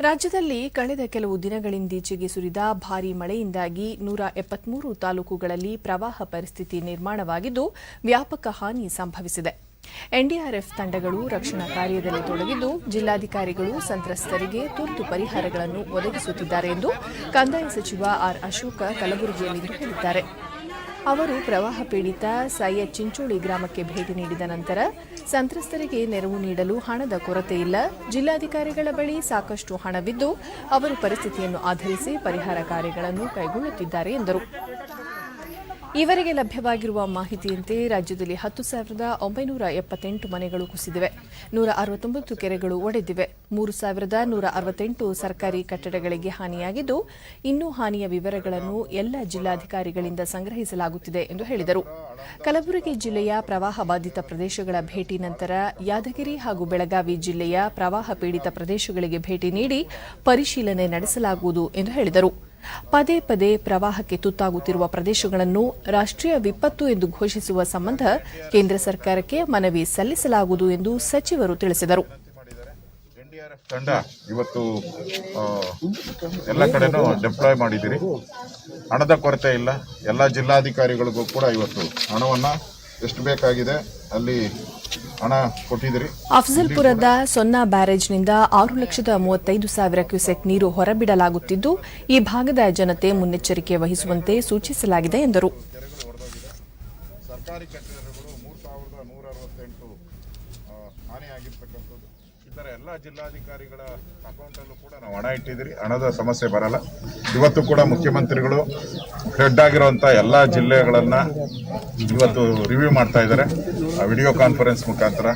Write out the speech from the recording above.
ರಾಜ್ಯದಲ್ಲಿ ಕಳೆದ ಕೆಲವು ದಿನಗಳಿಂದೀಚೆಗೆ ಸುರಿದ ಭಾರೀ ಮಳೆಯಿಂದಾಗಿ ನೂರ ಎಪ್ಪತ್ಮೂರು ತಾಲೂಕುಗಳಲ್ಲಿ ಪ್ರವಾಹ ಪರಿಸ್ಥಿತಿ ನಿರ್ಮಾಣವಾಗಿದ್ದು ವ್ಯಾಪಕ ಹಾನಿ ಸಂಭವಿಸಿದೆ. ಎನ್ಡಿಆರ್ಎಫ್ ತಂಡಗಳು ರಕ್ಷಣಾ ಕಾರ್ಯದಲ್ಲಿ ತೊಡಗಿದ್ದು ಜಿಲ್ಲಾಧಿಕಾರಿಗಳು ಸಂತ್ರಸ್ತರಿಗೆ ತುರ್ತು ಪರಿಹಾರಗಳನ್ನು ಒದಗಿಸುತ್ತಿದ್ದಾರೆ ಎಂದು ಕಂದಾಯ ಸಚಿವ ಆರ್ ಅಶೋಕ ಕಲಬುರಗಿಯಲ್ಲಿಂದು ಹೇಳಿದ್ದಾರೆ. ಅವರು ಪ್ರವಾಹ ಪೀಡಿತ ಸೈಯದ್ ಚಿಂಚೋಳಿ ಗ್ರಾಮಕ್ಕೆ ಭೇಟಿ ನೀಡಿದ ನಂತರ ಸಂತ್ರಸ್ತರಿಗೆ ನೆರವು ನೀಡಲು ಹಣದ ಕೊರತೆ ಇಲ್ಲ. ಜಿಲ್ಲಾಧಿಕಾರಿಗಳ ಬಳಿ ಸಾಕಷ್ಟು ಹಣವಿದ್ದು ಅವರು ಪರಿಸ್ಥಿತಿಯನ್ನು ಆಧರಿಸಿ ಪರಿಹಾರ ಕಾರ್ಯಗಳನ್ನು ಕೈಗೊಳ್ಳುತ್ತಿದ್ದಾರೆ ಎಂದರು. ಈವರೆಗೆ ಲಭ್ಯವಾಗಿರುವ ಮಾಹಿತಿಯಂತೆ ರಾಜ್ಯದಲ್ಲಿ ಹತ್ತು ಸಾವಿರದ ಒಂಬೈನೂರ ಎಪ್ಪತ್ತೆಂಟು ಮನೆಗಳು ಕುಸಿದಿವೆ. ನೂರ ಅರವತ್ತೊಂಬತ್ತು ಕೆರೆಗಳು ಒಡೆದಿವೆ. ಮೂರು ಸಾವಿರದ ನೂರ ಅರವತ್ತೆಂಟು ಸರ್ಕಾರಿ ಕಟ್ಟಡಗಳಿಗೆ ಹಾನಿಯಾಗಿದ್ದು, ಇನ್ನೂ ಹಾನಿಯ ವಿವರಗಳನ್ನು ಎಲ್ಲ ಜಿಲ್ಲಾಧಿಕಾರಿಗಳಿಂದ ಸಂಗ್ರಹಿಸಲಾಗುತ್ತಿದೆ ಎಂದು ಹೇಳಿದರು. ಕಲಬುರಗಿ ಜಿಲ್ಲೆಯ ಪ್ರವಾಹ ಬಾಧಿತ ಪ್ರದೇಶಗಳ ಭೇಟಿ ನಂತರ ಯಾದಗಿರಿ ಹಾಗೂ ಬೆಳಗಾವಿ ಜಿಲ್ಲೆಯ ಪ್ರವಾಹ ಪೀಡಿತ ಪ್ರದೇಶಗಳಿಗೆ ಭೇಟಿ ನೀಡಿ ಪರಿಶೀಲನೆ ನಡೆಸಲಾಗುವುದು ಎಂದು ಹೇಳಿದರು. ಪದೇ ಪದೇ ಪ್ರವಾಹಕ್ಕೆ ತುತ್ತಾಗುತ್ತಿರುವ ಪ್ರದೇಶಗಳನ್ನು ರಾಷ್ಟ್ರೀಯ ವಿಪತ್ತು ಎಂದು ಘೋಷಿಸುವ ಸಂಬಂಧ ಕೇಂದ್ರ ಸರ್ಕಾರಕ್ಕೆ ಮನವಿ ಸಲ್ಲಿಸಲಾಗುವುದು ಎಂದು ಸಚಿವರು ತಿಳಿಸಿದರು. ತಂಡ ಇವತ್ತು ಎಲ್ಲ ಕಡೆನೂ ಡೆಪ್ಲಾಯ್ ಮಾಡಿದ್ದೀರಿ. ಹಣದ ಕೊರತೆ ಇಲ್ಲ. ಎಲ್ಲ ಜಿಲ್ಲಾಧಿಕಾರಿಗಳಿಗೂ ಕೂಡ ಇವತ್ತು ಹಣವನ್ನ ಎಷ್ಟು ಬೇಕಾಗಿದೆ ಅಲ್ಲಿ ಹಣ ಕೊಟ್ಟಿದ್ರಿ ಅಫ್ಜಲ್ಪುರದ ಸೊನ್ನಾ ಬ್ಯಾರೇಜ್ನಿಂದ ಆರು ಲಕ್ಷದ ಮೂವತ್ತೈದು ಸಾವಿರ ಕ್ಯೂಸೆಕ್ ನೀರು ಹೊರಬಿಡಲಾಗುತ್ತಿದ್ದು ಈ ಭಾಗದ ಜನತೆ ಮುನ್ನೆಚ್ಚರಿಕೆ ವಹಿಸುವಂತೆ ಸೂಚಿಸಲಾಗಿದೆ ಎಂದರು. ಸರ್ಕಾರಿ ಕಟ್ಟಡಗಳು ಮೂರು ಸಾವಿರದ ನೂರ ಅರವತ್ತೆಂಟು ಹಾನಿಯಾಗಿರ್ತಕ್ಕಂಥದ್ದು. ಇತರ ಎಲ್ಲ ಜಿಲ್ಲಾಧಿಕಾರಿಗಳ ಅಕೌಂಟಲ್ಲೂ ಕೂಡ ನಾವು ಹಣ ಇಟ್ಟಿದ್ದೀರಿ. ಹಣದ ಸಮಸ್ಯೆ ಬರಲ್ಲ. ಇವತ್ತು ಕೂಡ ಮುಖ್ಯಮಂತ್ರಿಗಳು ಹೆಡ್ ಆಗಿರುವಂಥ ಎಲ್ಲ ಜಿಲ್ಲೆಗಳನ್ನ ಇವತ್ತು ರಿವ್ಯೂ ಮಾಡ್ತಾ ಇದ್ದಾರೆ. ವಿಡಿಯೋ ಕಾನ್ಫರೆನ್ಸ್ ಮುಖಾಂತರ